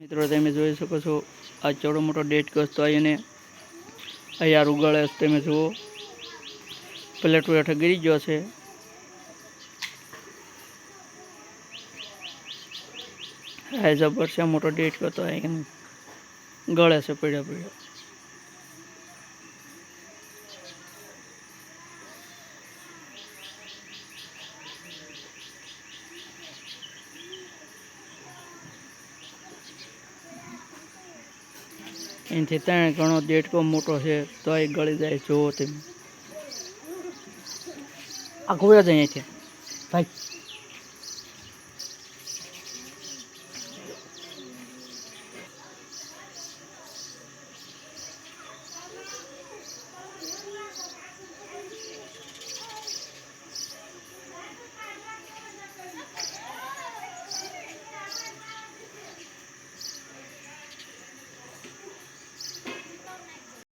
મિત્રો, તમે જોઈ શકો છો, આ ચોડો મોટો ડેટ કસતો આવીને અહીંયા ઉગાડે તમે જુઓ. પ્લેટો હેઠળ ગીરી ગયો છે. હા જબર છે, મોટો ડેટ કરતો આવીને ગળે છે, પીડ્યા પીડ્યા. એનાથી ત્રણ ઘણો દેડકો મોટો છે તો એ ગળી જાય જુઓ તમે. આ ઘોડા જ અહીંયાથી ભાઈ